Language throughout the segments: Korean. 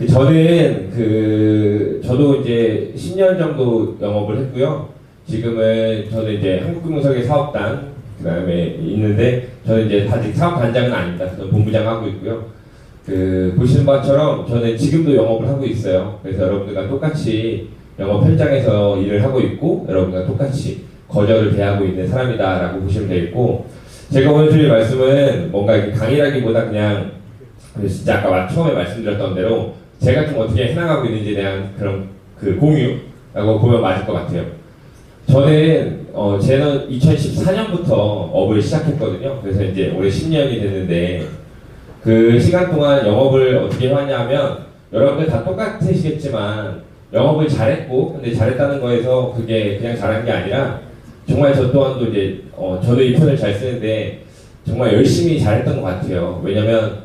그 저는 그 저도 이제 10년 정도 영업을 했고요. 지금은 저는 이제 한국금융설계 사업단 그다음에 있는데 저는 이제 아직 사업 단장은 아닙니다. 저는 본부장 하고 있고요. 그 보시는 바처럼 저는 지금도 영업을 하고 있어요. 그래서 여러분들과 똑같이 영업 현장에서 일을 하고 있고 여러분과 똑같이 거절을 대하고 있는 사람이다라고 보시면 되겠고 제가 오늘 드릴 말씀은 뭔가 강의라기보다 그냥 진짜 아까 처음에 말씀드렸던 대로 제가 좀 어떻게 해나가고 있는지에 대한 그런 그 공유라고 보면 맞을 것 같아요. 저는 어 제는 2014년부터 업을 시작했거든요. 그래서 이제 올해 10년이 됐는데 그 시간 동안 영업을 어떻게 해왔냐면 여러분들 다 똑같으시겠지만 영업을 잘했고 근데 잘했다는 거에서 그게 그냥 잘한 게 아니라 정말 저 또한도 이제 어 저도 이 표현을 잘 쓰는데 정말 열심히 잘했던 것 같아요. 왜냐면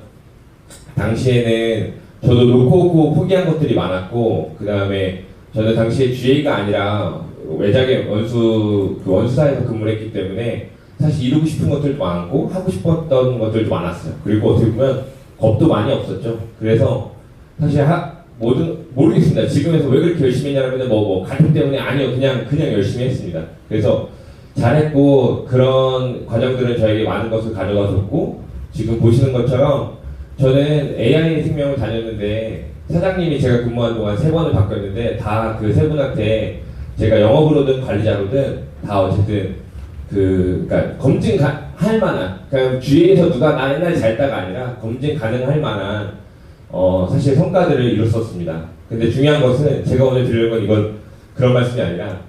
당시에는 저도 놓고 포기한 것들이 많았고 그 다음에 저는 당시에 GA가 아니라 외작의 원수 그 원수사에서 근무를 했기 때문에 사실 이루고 싶은 것들도 많고 하고 싶었던 것들도 많았어요. 그리고 어떻게 보면 겁도 많이 없었죠. 그래서 사실 하, 모든 모르겠습니다. 지금에서 왜 그렇게 열심히 했냐면 뭐, 뭐 가족 때문에 아니요 그냥 그냥 열심히 했습니다. 그래서 잘했고 그런 과정들은 저에게 많은 것을 가져다 줬고 지금 보시는 것처럼 저는 AI 생명을 다녔는데 사장님이 제가 근무한 동안 세 번을 바뀌었는데 다 그 세 분한테 제가 영업으로든 관리자로든 다 어쨌든 그 그러니까 검증 가, 할 만한 그러니까 주위에서 누가 나 옛날에 잘했다가 아니라 검증 가능할 만한 어 사실 성과들을 이뤘었습니다. 근데 중요한 것은 제가 오늘 드릴 건 이건 그런 말씀이 아니라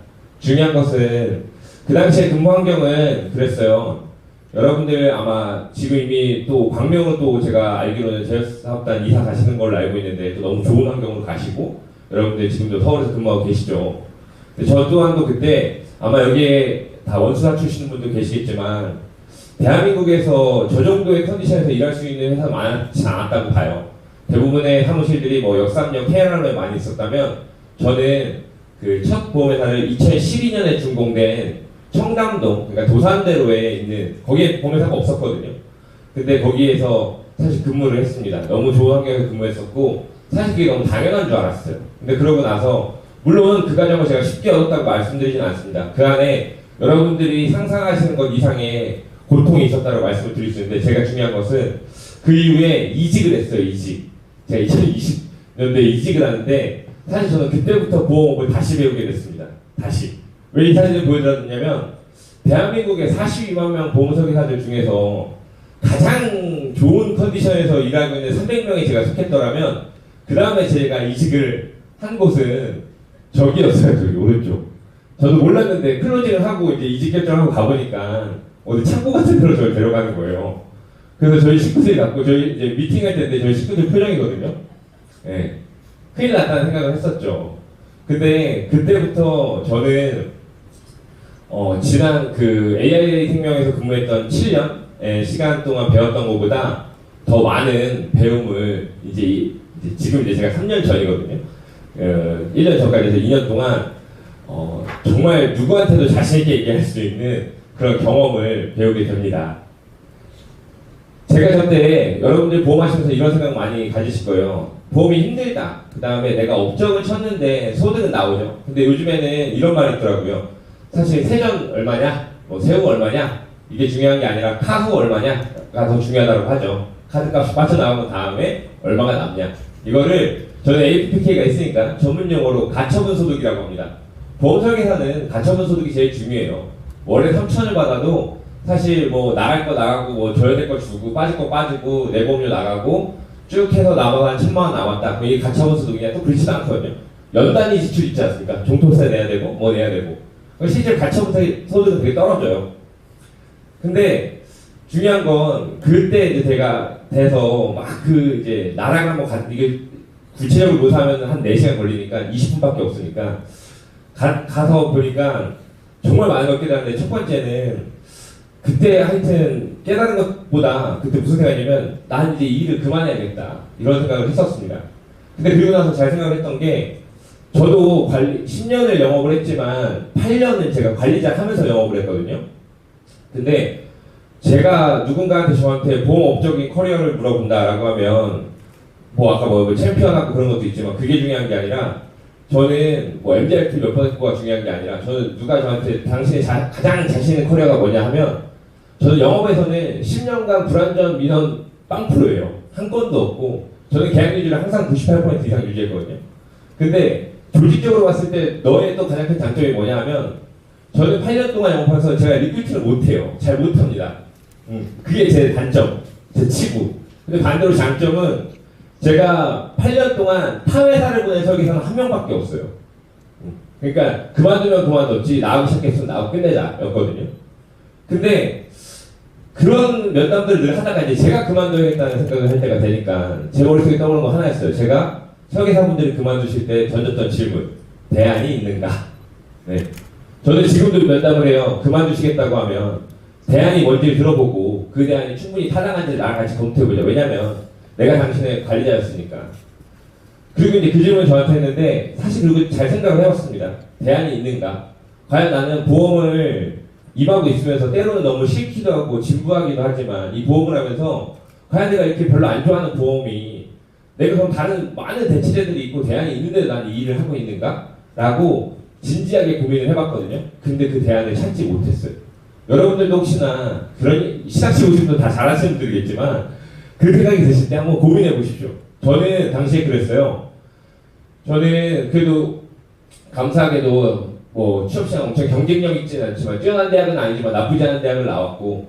중요한 것은 그 당시에 근무 환경은 그랬어요. 여러분들 아마 지금 이미 또 광명은 또 제가 알기로는 제휴사업단 이사 가시는 걸로 알고 있는데 또 너무 좋은 환경으로 가시고 여러분들 지금도 서울에서 근무하고 계시죠. 근데 저 또한도 그때 아마 여기에 다 원수사 출신 분도 계시겠지만 대한민국에서 저 정도의 컨디션에서 일할 수 있는 회사 많지 않았다고 봐요. 대부분의 사무실들이 뭐 역삼역 해안에 많이 있었다면 저는 그 첫 보험회사를 2012년에 준공된 청담동 그러니까 도산대로에 있는 거기에 보험회사가 없었거든요. 근데 거기에서 사실 근무를 했습니다. 너무 좋은 환경에서 근무했었고 사실 그게 너무 당연한 줄 알았어요. 근데 그러고 나서 물론 그 과정을 제가 쉽게 얻었다고 말씀드리진 않습니다. 그 안에 여러분들이 상상하시는 것 이상의 고통이 있었다고 말씀을 드릴 수 있는데 제가 중요한 것은 그 이후에 이직을 했어요. 이직. 제가 2020년도에 이직을 하는데 사실 저는 그때부터 보험업을 다시 배우게 됐습니다. 다시. 왜 이 사진을 보여드렸냐면 대한민국의 42만 명 보험설계사들 중에서 가장 좋은 컨디션에서 일하고 있는 300명이 제가 속했더라면 그 다음에 제가 이직을 한 곳은 저기였어요. 저기 오른쪽. 저도 몰랐는데 클로징을 하고 이제 이직 결정하고 가보니까 어디 창고 같은 데로 저를 데려가는 거예요. 그래서 저희 식구들이 갖고 저희 이제 미팅할 때인데 저희 식구들 표정이거든요. 예. 큰일 났다는 생각을 했었죠. 근데 그때부터 저는 어, 지난 그 AI 생명에서 근무했던 7년 시간 동안 배웠던 것보다 더 많은 배움을 이제, 이- 이제 지금 이제 제가 3년 전이거든요. 어, 1년 전까지 해서 2년 동안 어, 정말 누구한테도 자신있게 얘기할 수 있는 그런 경험을 배우게 됩니다. 제가 저때 여러분들 보험하시면서 이런 생각 많이 가지실 거예요. 보험이 힘들다. 그 다음에 내가 업적을 쳤는데 소득은 나오죠. 근데 요즘에는 이런 말이 있더라고요. 사실 세전 얼마냐? 뭐 새우 얼마냐? 이게 중요한 게 아니라 카후 얼마냐가 더 중요하다고 하죠. 카드값이 빠져나온 다음에 얼마가 남냐? 이거를 저는 APK가 있으니까 전문 용어로 가처분 소득이라고 합니다. 보험 설계사는 가처분 소득이 제일 중요해요. 월에 3천을 받아도 사실 뭐 나갈 거 나가고 뭐 줘야 될 거 주고 빠질 거 빠지고 내 보험료 나가고 쭉 해서 남아가 한 천만 원 남았다. 그럼 이게 가처분 소득이냐? 또 그렇지도 않거든요. 연 단위 지출 있지 않습니까? 종토세 내야 되고 뭐 내야 되고. 그럼 실제 가처분 소득은 되게 떨어져요. 근데 중요한 건 그때 이제 제가 돼서 막 그 이제 나라가 뭐 가, 이게 구체적으로 묘사하면 한 4시간 걸리니까 20분밖에 없으니까 가, 가서 보니까 정말 많은 걸 깨달았는데 첫 번째는 그때 하여튼 깨달은 것보다 그때 무슨 생각이냐면 난 이제 이 일을 그만해야겠다 이런 생각을 했었습니다. 근데 그리고 나서 잘 생각을 했던 게 저도 관리 10년을 영업을 했지만 8년은 제가 관리자 하면서 영업을 했거든요. 근데 제가 누군가한테 저한테 보험업적인 커리어를 물어본다라고 하면 뭐 아까 뭐 챔피언 하고 그런 것도 있지만 그게 중요한 게 아니라 저는 뭐 MDRT 몇 퍼센트가 중요한 게 아니라 저는 누가 저한테 당신의 자- 가장 자신 있는 커리어가 뭐냐 하면 저는 영업에서는 10년간 불안전 민원 빵프로예요. 한 건도 없고 저는 계약 유지를 항상 98% 이상 유지했거든요. 근데 조직적으로 봤을 때 너의 또 가장 큰 장점이 뭐냐 하면 저는 8년 동안 영업해서 제가 리크루트를 못해요. 잘 못합니다. 음, 그게 제 단점, 제 치부. 근데 반대로 장점은 제가 8년 동안 타 회사를 보낸 설계사는 한 명밖에 없어요. 음, 그러니까 그만두면 그만뒀지 나하고 시작했으면 나하고 끝내자 였거든요. 근데 그런 면담들을 늘 하다가 이제 제가 그만둬야겠다는 생각을 할 때가 되니까 제 머릿속에 떠오르는 거 하나였어요. 제가 설계사분들이 그만두실 때 던졌던 질문 대안이 있는가? 네. 저는 지금도 면담을 해요. 그만두시겠다고 하면 대안이 뭔지를 들어보고 그 대안이 충분히 타당한지 나랑 같이 검토해보자. 왜냐면 내가 당신의 관리자였으니까. 그리고 이제 그 질문을 저한테 했는데 사실 그리고 잘 생각을 해봤습니다. 대안이 있는가? 과연 나는 보험을 임하고 있으면서 때로는 너무 싫기도 하고 진부하기도 하지만 이 보험을 하면서 과연 내가 이렇게 별로 안 좋아하는 보험이 내가 그럼 다른 많은 대체제들이 있고 대안이 있는데도 난이 일을 하고 있는가? 라고 진지하게 고민을 해봤거든요. 근데 그 대안을 찾지 못했어요. 여러분들도 혹시나 그런 시상식 오신 분다 잘하시는 분들이겠지만 그 생각이 드실 때 한번 고민해 보십시오. 저는 당시에 그랬어요. 저는 그래도 감사하게도 뭐 취업 시장 엄청 경쟁력 있지는 않지만 뛰어난 대학은 아니지만 나쁘지 않은 대학을 나왔고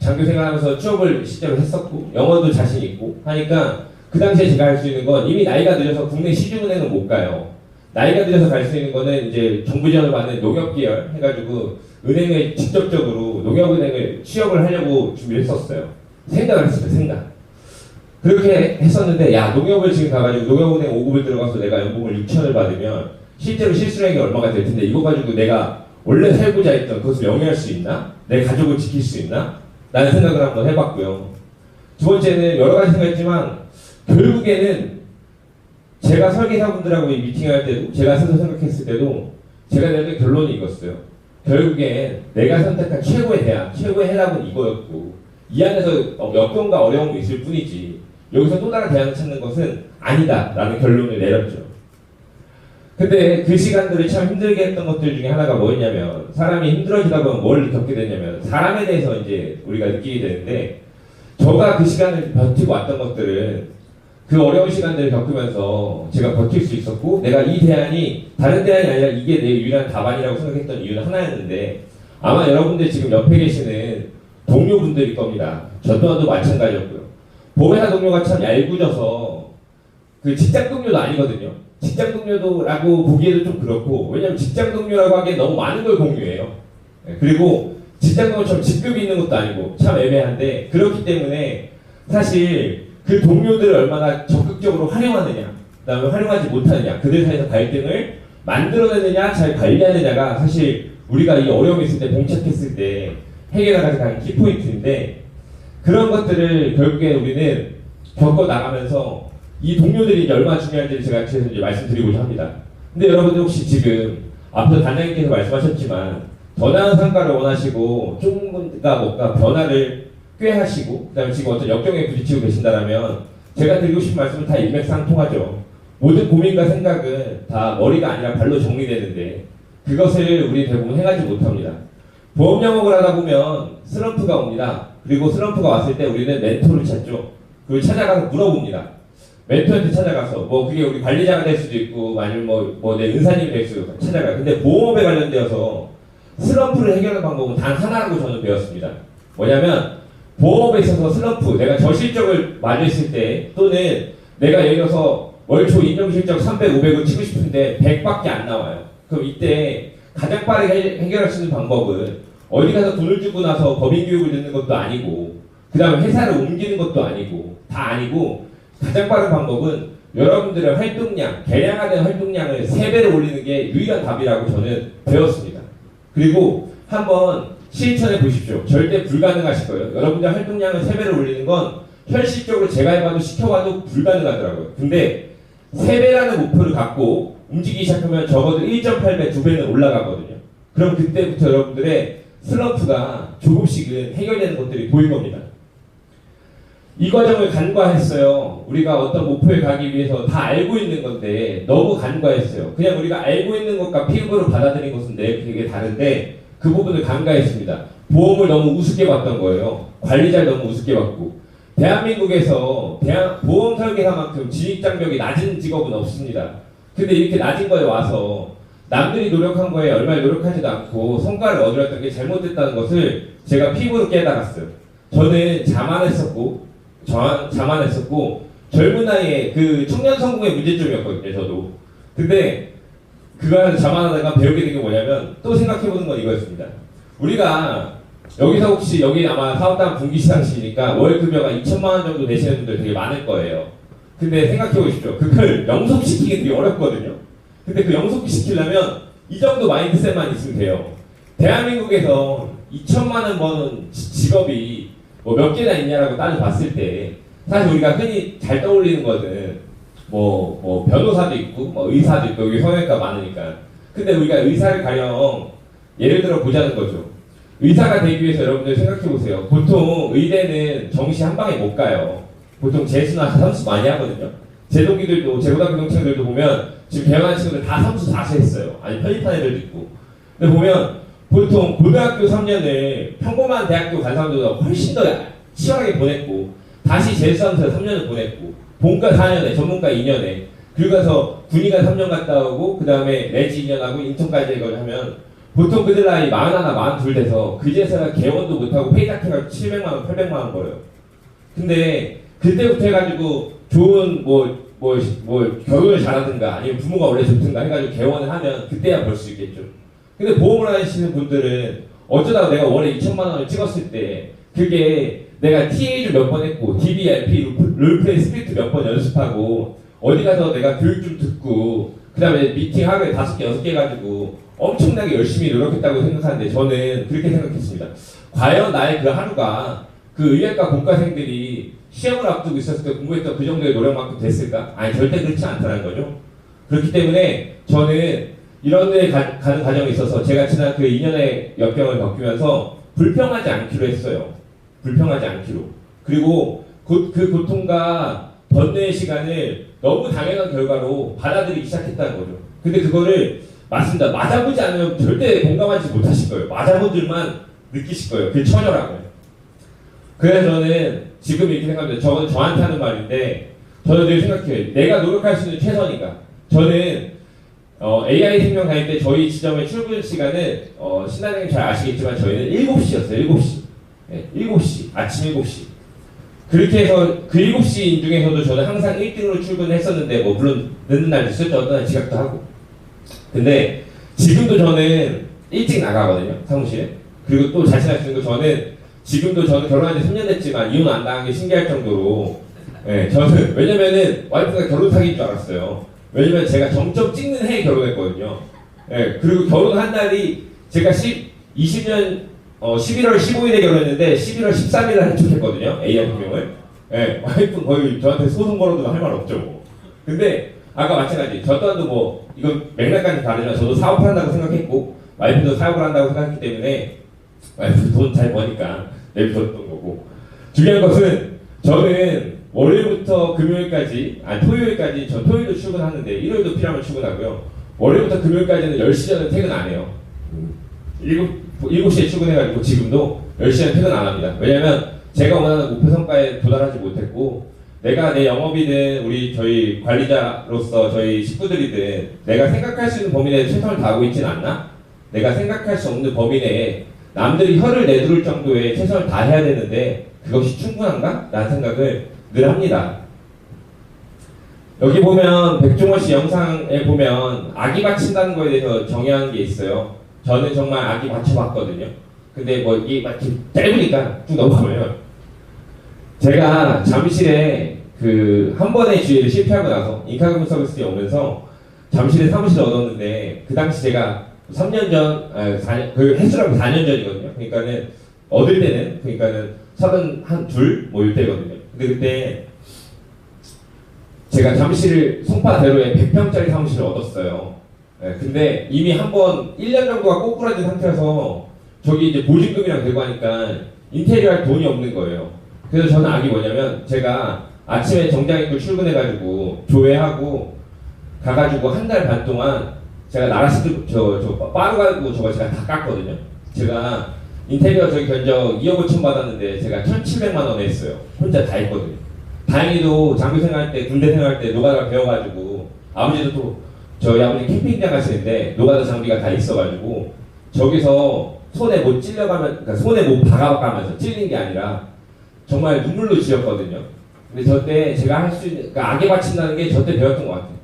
장교 생활하면서 취업을 실제로 했었고 영어도 자신 있고 하니까 그 당시에 제가 할 수 있는 건 이미 나이가 늦어서 국내 시중은행은 못 가요. 나이가 늦어서 갈 수 있는 거는 이제 정부 지원을 받는 농협 계열 해가지고 은행에 직접적으로 농협은행을 취업을 하려고 준비를 했었어요. 생각을 했어요, 생각. 그렇게 했었는데 야 농협을 지금 가가지고 농협은행 5급을 들어가서 내가 연봉을 6천을 받으면 실제로 실수령이 얼마가 될 텐데 이거 가지고 내가 원래 살고자 했던 그것을 영위할 수 있나? 내 가족을 지킬 수 있나? 라는 생각을 한번 해봤고요. 두 번째는 여러 가지 생각했지만 결국에는 제가 설계사분들하고 이 미팅할 때도 제가 스스로 생각했을 때도 제가 내는 결론이 이거였어요. 결국엔 내가 선택한 최고의 대학, 최고의 해답은 이거였고 이 안에서 어, 여건과 어려움이 있을 뿐이지 여기서 또 다른 대안을 찾는 것은 아니다라는 결론을 내렸죠. 근데 그 시간들을 참 힘들게 했던 것들 중에 하나가 뭐였냐면 사람이 힘들어지다 보면 뭘 겪게 되냐면 사람에 대해서 이제 우리가 느끼게 되는데 저가 그 시간을 버티고 왔던 것들은 그 어려운 시간들을 겪으면서 제가 버틸 수 있었고 내가 이 대안이 다른 대안이 아니라 이게 내 유일한 답안이라고 생각했던 이유는 하나였는데 아마 여러분들 지금 옆에 계시는 동료분들일 겁니다. 저 또한도 마찬가지였고요. 보회사 동료가 참 얄궂어서 그 직장 동료도 아니거든요. 직장 동료도라고 보기에도 좀 그렇고 왜냐면 직장 동료라고 하기에 너무 많은 걸 공유해요. 네, 그리고 직장 동료처럼 직급이 있는 것도 아니고 참 애매한데 그렇기 때문에 사실 그 동료들을 얼마나 적극적으로 활용하느냐, 그 다음에 활용하지 못하느냐, 그들 사이에서 갈등을 만들어내느냐, 잘 관리하느냐가 사실 우리가 이 어려움이 있을 때 봉착했을 때 해결하는 가장 키포인트인데 그런 것들을 결국에 우리는 겪어 나가면서 이 동료들이 이제 얼마나 중요한지를 제가 계속 이제 말씀드리고자 합니다. 근데 여러분들 혹시 지금 앞서 단장님께서 말씀하셨지만 더 나은 성과를 원하시고 조금가 뭔가 변화를 꽤 하시고 그다음에 지금 어떤 역경에 부딪히고 계신다라면 제가 드리고 싶은 말씀은 다 일맥상통하죠. 모든 고민과 생각은 다 머리가 아니라 발로 정리되는데 그것을 우리 대부분 행하지 못합니다. 보험 영업을 하다 보면 슬럼프가 옵니다. 그리고 슬럼프가 왔을 때 우리는 멘토를 찾죠. 그걸 찾아가서 물어봅니다. 멘토한테 찾아가서 뭐 그게 우리 관리자가 될 수도 있고 아니면 뭐 뭐 내 은사님이 될 수도 있고 찾아가. 근데 보험업에 관련되어서 슬럼프를 해결하는 방법은 단 하나라고 저는 배웠습니다. 뭐냐면 보험업에 있어서 슬럼프, 내가 저실적을 맞았을 때 또는 내가 예를 들어서 월초 인정실적 300, 500을 치고 싶은데 100밖에 안 나와요. 그럼 이때 가장 빠르게 해- 해결할 수 있는 방법은 어디 가서 돈을 주고 나서 법인 교육을 듣는 것도 아니고 그 다음에 회사를 옮기는 것도 아니고 다 아니고 가장 빠른 방법은 여러분들의 활동량, 개량화된 활동량을 3배로 올리는 게 유일한 답이라고 저는 배웠습니다. 그리고 한번 실천해 보십시오. 절대 불가능하실 거예요. 여러분들 활동량을 3배로 올리는 건 현실적으로 제가 해봐도 시켜봐도 불가능하더라고요. 근데 3배라는 목표를 갖고 움직이기 시작하면 적어도 1.8배, 2배는 올라가거든요. 그럼 그때부터 여러분들의 슬럼프가 조금씩은 해결되는 것들이 보일 겁니다. 이 과정을 간과했어요. 우리가 어떤 목표에 가기 위해서 다 알고 있는 건데 너무 간과했어요. 그냥 우리가 알고 있는 것과 피부로 받아들인 것은 되게 다른데 그 부분을 간과했습니다. 보험을 너무 우습게 봤던 거예요. 관리자를 너무 우습게 봤고 대한민국에서 대한, 보험 설계사만큼 진입 장벽이 낮은 직업은 없습니다. 근데 이렇게 낮은 거에 와서 남들이 노력한 거에 얼마나 노력하지도 않고 성과를 얻으렸던 게 잘못됐다는 것을 제가 피부로 깨달았어요. 저는 자만했었고, 저, 자만했었고, 젊은 나이에 그 청년 성공의 문제점이었거든요, 저도. 근데 그걸 자만하다가 배우게 된 게 뭐냐면 또 생각해보는 건 이거였습니다. 우리가 여기서 혹시 여기 아마 사업단 분기 시상식이니까 월 급여가 2천만 원 정도 되시는 분들 되게 많을 거예요. 근데 생각해 보십시오. 그걸 영속시키기 되게 어렵거든요. 근데 그 영속시키려면 이 정도 마인드셋만 있으면 돼요. 대한민국에서 2천만 원 버는 지- 직업이 뭐 몇 개나 있냐라고 따져봤을 때 사실 우리가 흔히 잘 떠올리는 거는 뭐, 뭐 변호사도 있고 뭐 의사도 있고 여기 성형외과 많으니까 근데 우리가 의사를 가령 예를 들어 보자는 거죠. 의사가 되기 위해서 여러분들 생각해 보세요. 보통 의대는 정시 한 방에 못 가요. 보통 재수나 삼수 많이 하거든요. 제 동기들도 제 고등학교 동창들도 보면 지금 개원한 친구들 다 삼수 다시 했어요. 아니 편입한 애들도 있고. 근데 보면 보통 고등학교 3년을 평범한 대학교 간 사람들보다 훨씬 더 치열하게 보냈고 다시 재수하면서 3년을 보냈고 본과 4년에 전문가 2년에 그리고 가서 군의관 3년 갔다 오고 그 다음에 내지 2년 하고 인턴까지 이걸 하면 보통 그들 나이 41, 42 돼서 그제서야 개원도 못하고 페이닥 해가지고 700만 원, 800만 원 벌어요. 근데 그때부터 해가지고 좋은 뭐, 뭐, 뭐 결혼을 잘하든가 아니면 부모가 원래 좋든가 해가지고 개원을 하면 그때야 벌 수 있겠죠. 근데 보험을 하시는 분들은 어쩌다가 내가 월에 2천만 원을 찍었을 때 그게 내가 TA를 몇 번 했고 DBRP 롤플레이 스크립트 몇 번 연습하고 어디 가서 내가 교육 좀 듣고 그 다음에 미팅 하루에 다섯 개 여섯 개 가지고 엄청나게 열심히 노력했다고 생각하는데 저는 그렇게 생각했습니다. 과연 나의 그 하루가 그 의학과 본과생들이 시험을 앞두고 있었을 때 공부했던 그 정도의 노력만큼 됐을까? 아니 절대 그렇지 않다는 거죠. 그렇기 때문에 저는 이런 데 가, 가는 과정에 있어서 제가 지난 그 2년의 역경을 겪으면서 불평하지 않기로 했어요. 불평하지 않기로. 그리고 그, 그 고통과 번뇌의 시간을 너무 당연한 결과로 받아들이기 시작했다는 거죠. 근데 그거를 맞습니다. 맞아보지 않으면 절대 공감하지 못하실 거예요. 맞아보들만 느끼실 거예요. 그 처절함을. 그래서 저는 지금 이렇게 생각합니다. 저는 저한테 하는 말인데 저는 늘 생각해요. 내가 노력할 수 있는 최선이가. 저는 어, AI 생명 다닐 때 저희 지점의 출근 시간은 어, 신나님 잘 아시겠지만 저희는 7시였어요. 7시. 네, 7시. 아침 7시. 그렇게 해서 그 7시 중에서도 저는 항상 1등으로 출근했었는데 뭐 물론 늦는 날도 있었죠. 어떤 날 지각도 하고. 근데 지금도 저는 일찍 나가거든요. 사무실에. 그리고 또 있는 거 저는 지금도 저는 결혼한 지 3년 됐지만 이혼 안 당한 게 신기할 정도로 예, 저는 왜냐면은 와이프가 결혼 사기인 줄 알았어요. 왜냐면 제가 점점 찍는 해에 결혼했거든요. 예, 그리고 결혼 한 날이 제가 10, 20년 어, 11월 15일에 결혼했는데 11월 13일에 한척했거든요. AI 분명을. 예, 와이프는 거의 저한테 소송 걸어도 할 말 없죠. 뭐. 근데 아까 마찬가지. 저 또한도 뭐 이건 맥락까지 다르지만 저도 사업을 한다고 생각했고 와이프도 사업을 한다고 생각했기 때문에 와이프 돈 잘 버니까 내비뒀던 거고 중요한 것은 저는 월요일부터 금요일까지 아니 토요일까지 저 토요일도 출근하는데 일요일도 필요하면 출근하고요 월요일부터 금요일까지는 10시 전에 퇴근 안 해요 음, 7, 7시에 출근해가지고 지금도 10시에 퇴근 안 합니다 왜냐면 제가 원하는 목표 성과에 도달하지 못했고 내가 내 영업이든 우리 저희 관리자로서 저희 식구들이든 내가 생각할 수 있는 범위 내에 최선을 다하고 있지는 않나? 내가 생각할 수 없는 범위 내에 남들이 혀를 내두를 정도의 최선을 다해야 되는데 그것이 충분한가? 라는 생각을 늘 합니다. 여기 보면 백종원 씨 영상에 보면 아기 받친다는 거에 대해서 정의하는 게 있어요. 저는 정말 아기 받쳐봤거든요. 근데 뭐 이게 막 이렇게 짧으니까 쭉 넘어가면 제가 잠실에 그 한 번의 주의를 실패하고 나서 인카그램 서비스에 오면서 잠실에 사무실을 얻었는데 그 당시 제가 3년 전, 아, 4년, 그 횟수라고 4년 전이거든요. 그러니까는 얻을 때는 그러니까는 서른 한둘뭐 이때거든요. 근데 그때 제가 잠실 송파대로에 100평짜리 사무실을 얻었어요. 예, 근데 이미 한번 1년 정도가 꼬꾸라진 상태여서 저기 이제 보증금이랑 들고 하니까 인테리어 할 돈이 없는 거예요. 그래서 저는 악이 뭐냐면 제가 아침에 정장 입고 출근해가지고 조회하고 가가지고 한 달 반 동안 제가 나라시드 저 저 빠루 가지고 저거 제가 다 깠거든요. 제가 인테리어 저기 견적 2억 5천 받았는데 제가 1,700만 원 했어요. 혼자 다 했거든요. 다행히도 장교 생활 때 군대 생활 때 노가다 배워가지고 아버지도 또 저희 아버지 캠핑장 가시는데 노가다 장비가 다 있어가지고 저기서 손에 못 찔려가면 그러니까 손에 못 박아가면서 찔린 게 아니라 정말 눈물로 지었거든요. 근데 저때 제가 할 수 있는 그러니까 악에 바친다는 게 저때 배웠던 것 같아요.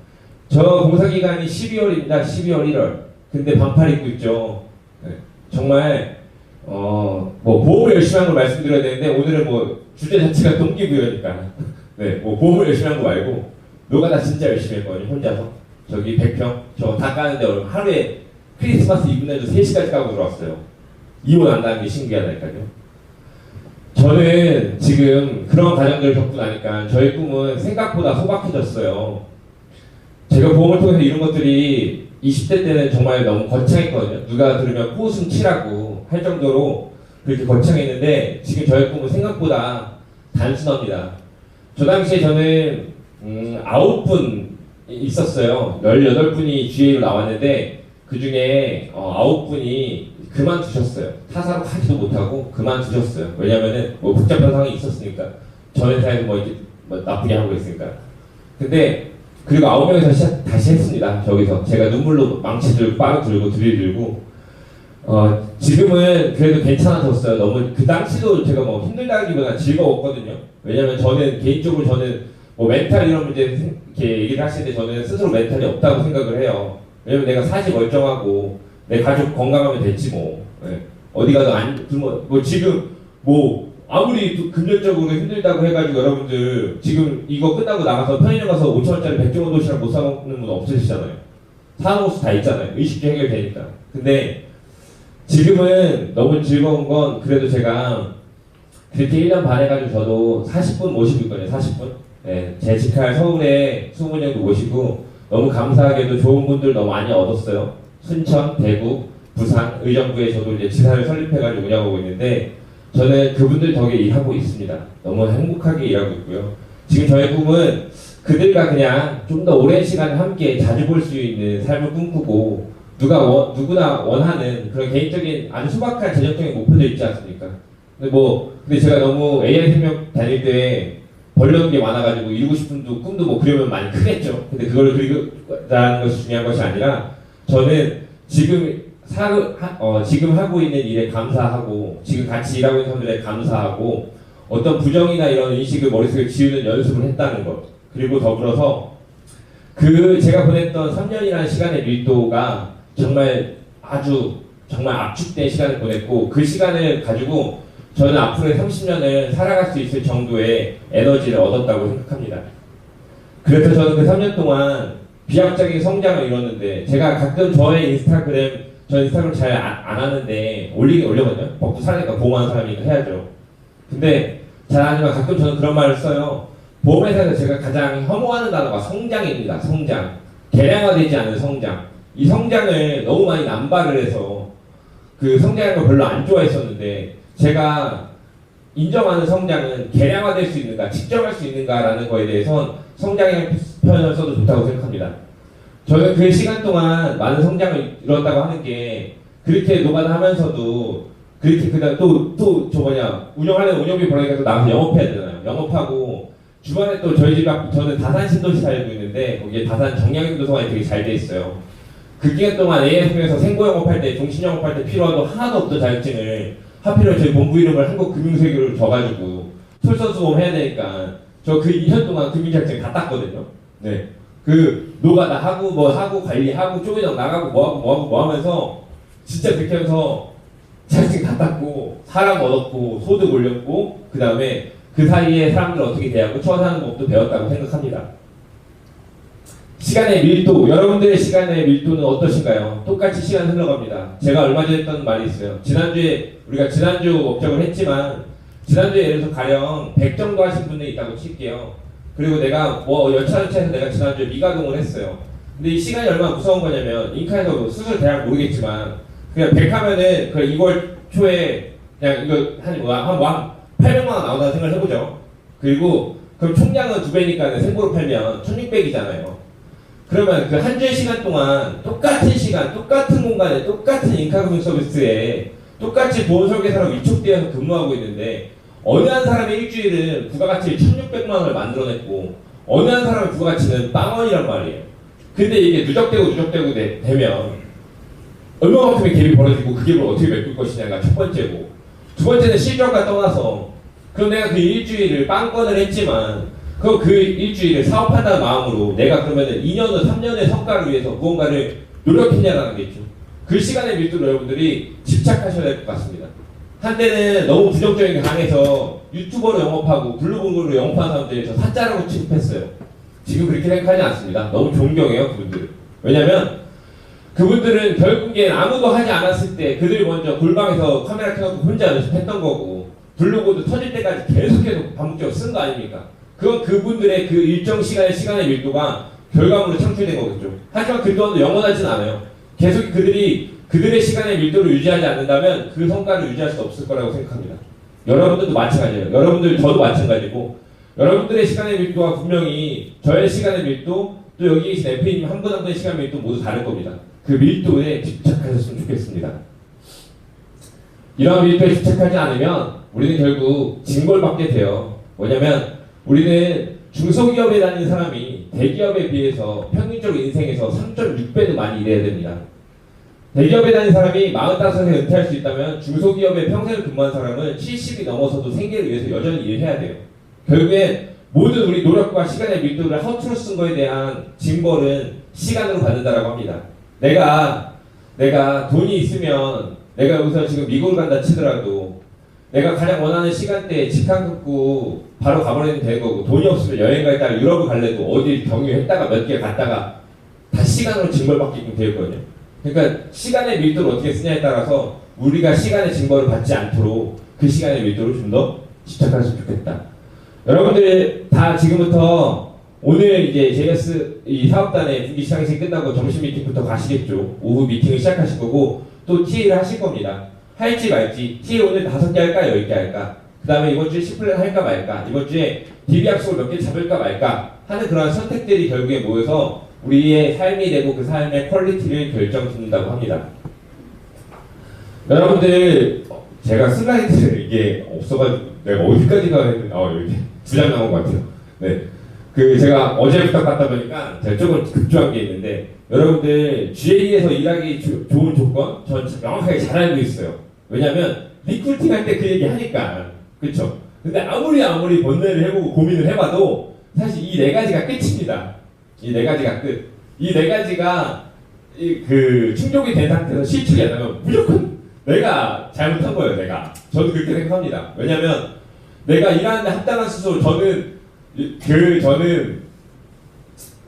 저 공사 기간이 12월입니다. 12월 1월. 근데 반팔 입고 있죠. 네. 정말 어, 뭐 보험을 열심히 한 걸 말씀드려야 되는데 오늘은 뭐 주제 자체가 동기부여니까 네, 뭐 보험을 열심히 한 거 말고 노가다 진짜 열심히 했거든요. 혼자서 저기 100평 저 다 까는데 오늘 하루에 크리스마스 이브 날도 3시까지 까고 들어왔어요. 이혼 한다는 게 신기하다니까요. 저는 지금 그런 과정들을 겪고 나니까 저의 꿈은 생각보다 소박해졌어요. 제가 보험을 통해서 이런 것들이 20대 때는 정말 너무 거창했거든요. 누가 들으면 코웃음 치라고 할 정도로 그렇게 거창했는데 지금 저의 꿈은 생각보다 단순합니다. 저 당시에 저는 음, 9분 있었어요. 18분이 GA로 나왔는데 그 중에 어, 9분이 그만두셨어요. 타사로 하지도 못하고 그만두셨어요. 왜냐면은 뭐 복잡한 상황이 있었으니까 전 회사에서 뭐 이렇게 뭐 나쁘게 하고 있으니까. 근데 그리고 아홉 명이서 시작, 다시 했습니다. 저기서 제가 눈물로 망치 들고 빠루 들고 드릴 들고 어, 지금은 그래도 괜찮아졌어요. 너무 그 당시도 제가 뭐 힘들다기보다 즐거웠거든요. 왜냐면 저는 개인적으로 저는 뭐 멘탈 이런 문제 이렇게 얘기를 하시는데 저는 스스로 멘탈이 없다고 생각을 해요. 왜냐면 내가 사지 멀쩡하고 내 가족 건강하면 됐지 뭐. 예. 어디 가도 안, 뭐, 뭐 지금 뭐 아무리 또 금전적으로 힘들다고 해가지고 여러분들 지금 이거 끝나고 나가서 편의점 가서 5천 원짜리 백종원 도시락 못 사 먹는 분 없으시잖아요. 사는 곳다 있잖아요. 의식주 해결되니까. 근데 지금은 너무 즐거운 건 그래도 제가 그렇게 1년 반 해가지고 저도 40분 모시고 있거든요. 40분. 네, 제 직할 서울에 20명도 모시고 너무 감사하게도 좋은 분들 너무 많이 얻었어요. 순천, 대구, 부산, 의정부에 저도 이제 지사를 설립해가지고 운영하고 있는데 저는 그분들 덕에 일하고 있습니다. 너무 행복하게 일하고 있고요. 지금 저의 꿈은 그들과 그냥 좀 더 오랜 시간 함께 자주 볼 수 있는 삶을 꿈꾸고 누가 원- 누구나 원하는 그런 개인적인 아주 소박한 재정적인 목표도 있지 않습니까? 근데 뭐 근데 제가 너무 AI 생명 다닐 때 벌려는 게 많아가지고 이루고 싶은 도- 꿈도 뭐 그려면 많이 크겠죠. 근데 그걸 그리다는 것이 중요한 것이 아니라 저는 지금 사, 하, 어, 지금 하고 있는 일에 감사하고 지금 같이 일하고 있는 사람들에 감사하고 어떤 부정이나 이런 인식을 머릿속에 지우는 연습을 했다는 것 그리고 더불어서 그 제가 보냈던 3년이라는 시간의 밀도가 정말 아주 정말 압축된 시간을 보냈고 그 시간을 가지고 저는 앞으로의 30년을 살아갈 수 있을 정도의 에너지를 얻었다고 생각합니다. 그래서 저는 그 3년 동안 비약적인 성장을 이뤘는데 제가 가끔 저의 인스타그램 저 인스타그램 잘 안 하는데 올리긴 올려거든요. 먹고 사니까 보험하는 사람이니까 해야죠. 근데 잘안 하지만 가끔 저는 그런 말을 써요. 보험회사에서 제가 가장 혐오하는 단어가 성장입니다. 성장. 개량화되지 않은 성장. 이 성장을 너무 많이 남발을 해서 그 성장하는 걸 별로 안 좋아했었는데 제가 인정하는 성장은 개량화될 수 있는가, 측정할 수 있는가라는 거에 대해선 성장의 표현을 써도 좋다고 생각합니다. 저는 그 시간 동안 많은 성장을 이뤘다고 하는 게 그렇게 노가다 하면서도 그렇게 그다음 또또 저 뭐냐 운영하려면 운영비 벌어니까 또 나가서 영업해야 되잖아요. 영업하고 주변에 또 저희 집 앞 저는 다산 신도시 살고 있는데 거기에 다산 정량인도서관이 되게 잘 돼 있어요. 그 기간 동안 AS에서 생고 영업할 때, 종신 영업할 때 필요한 거 하나도 없던 자격증을 하필이면 저희 본부 이름을 한국금융세계로 줘가지고 솔선수범 해야 되니까 저 그 2년 동안 금융자격증 다 땄거든요. 네. 그 노가다 하고 뭐 하고 관리하고 쪼개정 나가고 뭐하고 뭐하고 뭐 하면서 진짜 그렇게 하면서 자격증 다 땄고 사람 얻었고 소득 올렸고 그 다음에 그 사이에 사람들 어떻게 대하고 처사하는 법도 배웠다고 생각합니다. 시간의 밀도, 여러분들의 시간의 밀도는 어떠신가요? 똑같이 시간 흘러갑니다. 제가 얼마 전에 했던 말이 있어요. 지난주에, 우리가 지난주 업적을 했지만, 지난주에 예를 들어서 가령 100 정도 하신 분들이 있다고 칠게요. 그리고 내가 뭐 여차저차해서 내가 지난주에 미가동을 했어요. 근데 이 시간이 얼마나 무서운 거냐면, 인카에서 뭐 수술 대학 모르겠지만, 그냥 100 하면은, 그 2월 초에 그냥 이거 한, 뭐, 한, 뭐, 한 800만 원 나온다는 생각을 해보죠. 그리고 그럼 총량은 두 배니까 생보로 팔면 1600이잖아요. 그러면 그 한 주의 시간 동안 똑같은 시간, 똑같은 공간에 똑같은 인카금융 서비스에 똑같이 보험 설계사로 위촉되어서 근무하고 있는데 어느 한 사람의 일주일은 부가가치 1600만 원을 만들어냈고 어느 한 사람의 부가가치는 빵원이란 말이에요. 근데 이게 누적되고 누적되고 되, 되면 얼마만큼의 갭이 벌어지고 그 갭을 어떻게 메꿀 것이냐가 첫 번째고 두 번째는 실적과 떠나서 그럼 내가 그 일주일을 빵건을 했지만 그, 그 일주일을 사업한다는 마음으로 내가 그러면은 2년 후 3년의 성과를 위해서 무언가를 노력했냐라는 게 있죠. 그 시간의 밀도를 여러분들이 집착하셔야 될 것 같습니다. 한때는 너무 부정적인 게 강해서 유튜버로 영업하고 블로그로 영업하는 사람들이 저 사자라고 취급했어요. 지금 그렇게 생각하지 않습니다. 너무 존경해요, 그분들. 왜냐면 그분들은 결국엔 아무도 하지 않았을 때 그들 먼저 골방에서 카메라 켜놓고 혼자 연습했던 거고 블로그도 터질 때까지 계속해서 반복적으로 쓴 거 아닙니까? 그건 그분들의 그 일정 시간의 시간의 밀도가 결과물로 창출된 거겠죠. 하지만 그 또한 영원하진 않아요. 계속 그들이 그들의 시간의 밀도를 유지하지 않는다면 그 성과를 유지할 수 없을 거라고 생각합니다. 여러분들도 마찬가지예요. 여러분들 저도 마찬가지고 여러분들의 시간의 밀도가 분명히 저의 시간의 밀도 또 여기 계신 FA님 한 분 한 분의 시간 밀도 모두 다를 겁니다. 그 밀도에 집착하셨으면 좋겠습니다. 이러한 밀도에 집착하지 않으면 우리는 결국 징벌 받게 돼요. 뭐냐면 우리는 중소기업에 다니는 사람이 대기업에 비해서 평균적으로 인생에서 3.6배도 많이 일해야 됩니다. 대기업에 다니는 사람이 45세에 은퇴할 수 있다면 중소기업에 평생을 근무한 사람은 70이 넘어서도 생계를 위해서 여전히 일해야 돼요. 결국에 모든 우리 노력과 시간의 밀도를 허투루 쓴 거에 대한 징벌은 시간으로 받는다라고 합니다. 내가 내가 돈이 있으면 내가 여기서 지금 미국을 간다 치더라도 내가 가장 원하는 시간대에 직항 끊고 바로 가버리면 되는 거고 돈이 없으면 여행 갔다가 유럽을 갈래도 어디 경유했다가 몇 개 갔다가 다 시간으로 징벌받게끔 되었거든요. 그러니까 시간의 밀도를 어떻게 쓰냐에 따라서 우리가 시간의 징벌을 받지 않도록 그 시간의 밀도를 좀 더 집착했으면 좋겠다. 여러분들 다 지금부터 오늘 이제 JS 이 사업단의 분기 시상식 끝나고 점심 미팅부터 가시겠죠. 오후 미팅을 시작하실 거고 또 TA를 하실 겁니다. 할지 말지 TA 오늘 다섯 개 할까 열 개 할까 그 다음에 이번 주에 10플랜 할까 말까 이번 주에 DB 약속을 몇 개 잡을까 말까 하는 그런 선택들이 결국에 모여서 우리의 삶이 되고 그 삶의 퀄리티를 결정짓는다고 합니다. 여러분들 어, 제가 슬라이드 이게 없어가지고 내가 어디까지 가야 했는데 어 여기 두 장 나온 것 같아요. 네. 그 제가 어제부터 갔다 보니까 제가 조금 급조한 게 있는데 여러분들 GA에서 일하기 조- 좋은 조건 전 명확하게 잘 알고 있어요. 왜냐면 리크루팅 할 때 그 얘기 하니까 그쵸? 근데 아무리 아무리 번뇌를 해보고 고민을 해봐도 사실 이 네 가지가 끝입니다. 이 네 가지가 끝. 이 네 가지가 이 그 충족이 된 상태에서 실축이 안 나면 무조건 내가 잘못한 거예요. 내가 저도 그렇게 생각합니다. 왜냐면 내가 일하는데 합당한 스스로 저는 이- 그 저는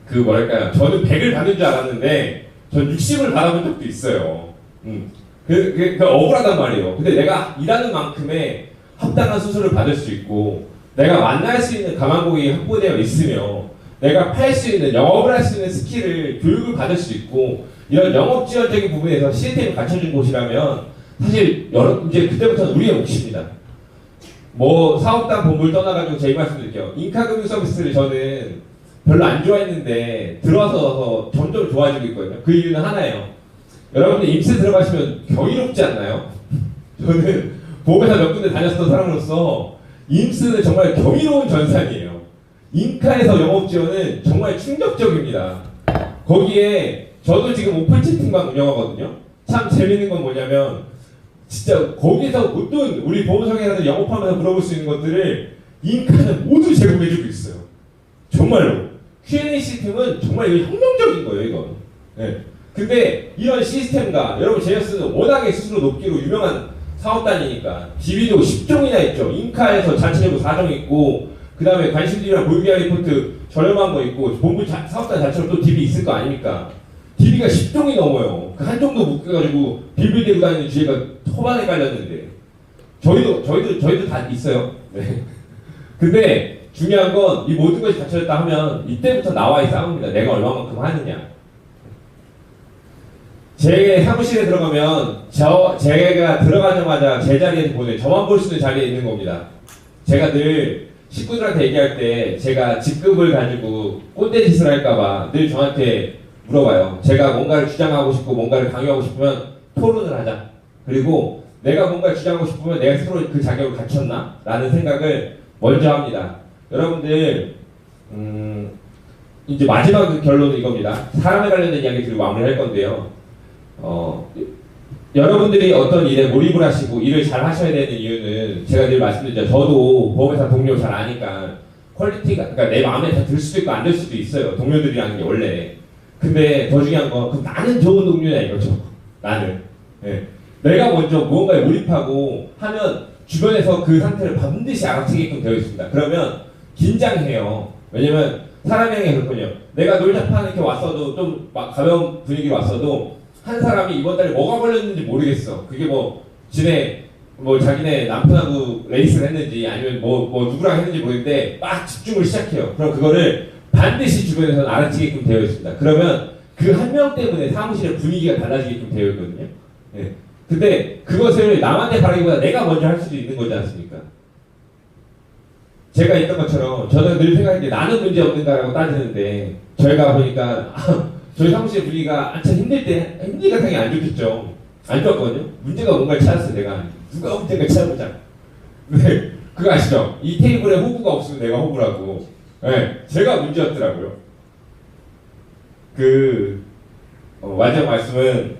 그 뭐랄까요? 저는 100을 받는 줄 알았는데 전 60을 받아본 적도 있어요. 음. 그, 그, 그 억울하단 말이에요. 근데 내가 일하는 만큼의 합당한 수술을 받을 수 있고 내가 만날 수 있는 가망고객이 확보되어 있으며 내가 팔 수 있는 영업을 할 수 있는 스킬을 교육을 받을 수 있고 이런 영업 지원적인 부분에서 시스템을 갖춰준 곳이라면 사실 여러 이제 그때부터는 우리의 몫입니다. 뭐 사업단 본부를 떠나가지고 제 말씀드릴게요. 인카금융 서비스를 저는 별로 안 좋아했는데 들어와서 점점 좋아지고 있거든요. 그 이유는 하나예요. 여러분들 임스 들어가시면 경이롭지 않나요? 저는 보험회사 몇 군데 다녔던 사람으로서 임스는 정말 경이로운 전산이에요. 인카에서 영업 지원은 정말 충격적입니다. 거기에 저도 지금 오픈 채팅방 운영하거든요. 참 재밌는 건 뭐냐면 진짜 거기서 모든 우리 보험성회사들 영업하면서 물어볼 수 있는 것들을 인카는 모두 제공해주고 있어요. 정말로 Q&A 시스템은 정말 혁명적인 거예요, 이건. 네. 근데 이런 시스템과 여러분 제이어스는 워낙에 스스로 높기로 유명한 사업단이니까 DB도 10종이나 있죠. 인카에서 자체적으로 4종 있고 그 다음에 관심들이랑 보유기한 리포트 저렴한 거 있고 본부 자- 사업단 자체로 또 DB 있을 거 아닙니까? DB가 10종이 넘어요. 그 한 종도 묶여가지고 빌빌대고 다니는 주제가 초반에 깔렸는데 저희도 저희도 저희도 다 있어요. 네. 근데 중요한 건 이 모든 것이 갖춰졌다 하면 이때부터 나와의 싸움입니다. 내가 얼마만큼 하느냐. 제 사무실에 들어가면 저 제가 들어가자마자 제 자리에서 보내 저만 볼 수 있는 자리에 있는 겁니다. 제가 늘 식구들한테 얘기할 때 제가 직급을 가지고 꼰대 짓을 할까봐 늘 저한테 물어봐요. 제가 뭔가를 주장하고 싶고 뭔가를 강요하고 싶으면 토론을 하자. 그리고 내가 뭔가를 주장하고 싶으면 내가 스스로 그 자격을 갖췄나? 라는 생각을 먼저 합니다. 여러분들, 음, 이제 마지막 그 결론은 이겁니다. 사람에 관련된 이야기 들고 마무리할 건데요. 어, 여러분들이 어떤 일에 몰입을 하시고 일을 잘 하셔야 되는 이유는 제가 늘 말씀드리죠. 저도 보험회사 동료 잘 아니까 퀄리티가 그러니까 내 마음에 다 들 수도 있고 안 들 수도 있어요. 동료들이라는 게 원래. 근데 더 중요한 건 그럼 나는 좋은 동료냐 이거죠. 나는. 예. 내가 먼저 무언가에 몰입하고 하면 주변에서 그 상태를 반드시 알아채게끔 되어 있습니다. 그러면 긴장해요. 왜냐면 사람이 그렇군요. 내가 놀자판 이렇게 왔어도 좀 막 가벼운 분위기로 왔어도 한 사람이 이번 달에 뭐가 걸렸는지 모르겠어. 그게 뭐 지네 뭐 자기네 남편하고 레이스를 했는지 아니면 뭐, 뭐 누구랑 했는지 모르겠는데 막 집중을 시작해요. 그럼 그거를 반드시 주변에서는 알아채게끔 되어 있습니다. 그러면 그 한 명 때문에 사무실의 분위기가 달라지게끔 되어 있거든요. 예. 근데 그것을 남한테 바라기보다 내가 먼저 할 수도 있는 거지 않습니까? 제가 했던 것처럼 저는 늘 생각했는데 나는 문제 없는가라고 따지는데 저희가 보니까 저희 사무실 분위기가 한참 힘들 때 힘들가 상이 안 좋겠죠. 안 좋았거든요. 문제가 뭔가를 찾았어 내가 누가 문제인가 찾아보자. 근데 그거 아시죠? 이 테이블에 호구가 없으면 내가 호구라고. 네, 제가 문제였더라고요. 그 어, 마지막 말씀은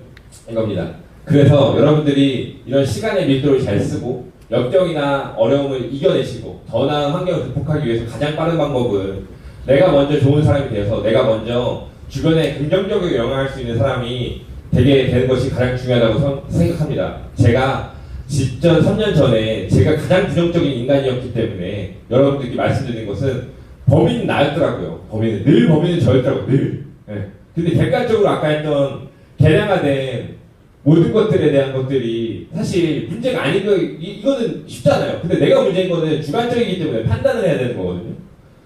이겁니다. 그래서 여러분들이 이런 시간의 밀도를 잘 쓰고 역경이나 어려움을 이겨내시고 더 나은 환경을 극복하기 위해서 가장 빠른 방법은 내가 먼저 좋은 사람이 되어서 내가 먼저 주변에 긍정적으로 영향할 수 있는 사람이 되게 되는 것이 가장 중요하다고 선- 생각합니다. 제가 직전 3년 전에 제가 가장 부정적인 인간이었기 때문에 여러분들께 말씀드린 것은 범인은 나였더라고요. 범인은 늘 범인은 저였더라고요. 늘. 예. 근데 객관적으로 아까 했던 개량화된 모든 것들에 대한 것들이 사실 문제가 아닌 거 이- 이거는 쉽잖아요. 근데 내가 문제인 거는 주관적이기 때문에 판단을 해야 되는 거거든요.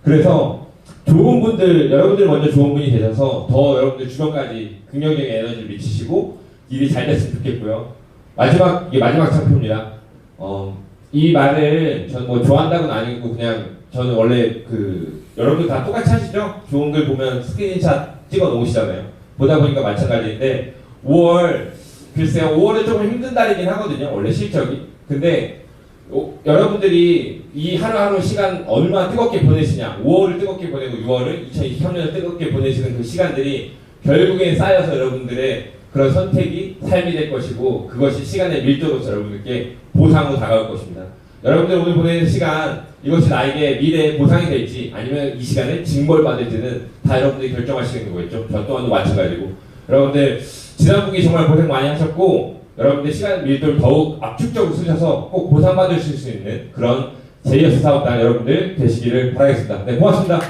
그래서 좋은 분들 여러분들 먼저 좋은 분이 되셔서 더 여러분들 주변까지 긍정적인 에너지를 미치시고 일이 잘 됐으면 좋겠고요. 마지막 이게 마지막 상표입니다. 어, 이 말을 저는 뭐 좋아한다고는 아니고 그냥 저는 원래 그 여러분들 다 똑같이 하시죠? 좋은 글 보면 스크린샷 찍어 놓으시잖아요. 보다 보니까 마찬가지인데 5월 글쎄요 5월은 조금 힘든 달이긴 하거든요. 원래 실적이. 근데 어, 여러분들이 이 하루하루 시간 얼마나 뜨겁게 보내시냐 5월을 뜨겁게 보내고 6월을 2023년을 뜨겁게 보내시는 그 시간들이 결국엔 쌓여서 여러분들의 그런 선택이 삶이 될 것이고 그것이 시간의 밀도로서 여러분들께 보상으로 다가올 것입니다. 여러분들 오늘 보내는 시간 이것이 나에게 미래의 보상이 될지 아니면 이 시간을 징벌 받을지는 다 여러분들이 결정하시는 거겠죠. 저 또한도 마찬가지고 여러분들 지난 분기 정말 고생 많이 하셨고 여러분들 시간 밀도를 더욱 압축적으로 쓰셔서 꼭 보상받으실 수 있는 그런 제이어스 사업단 여러분들 되시기를 바라겠습니다. 네 고맙습니다.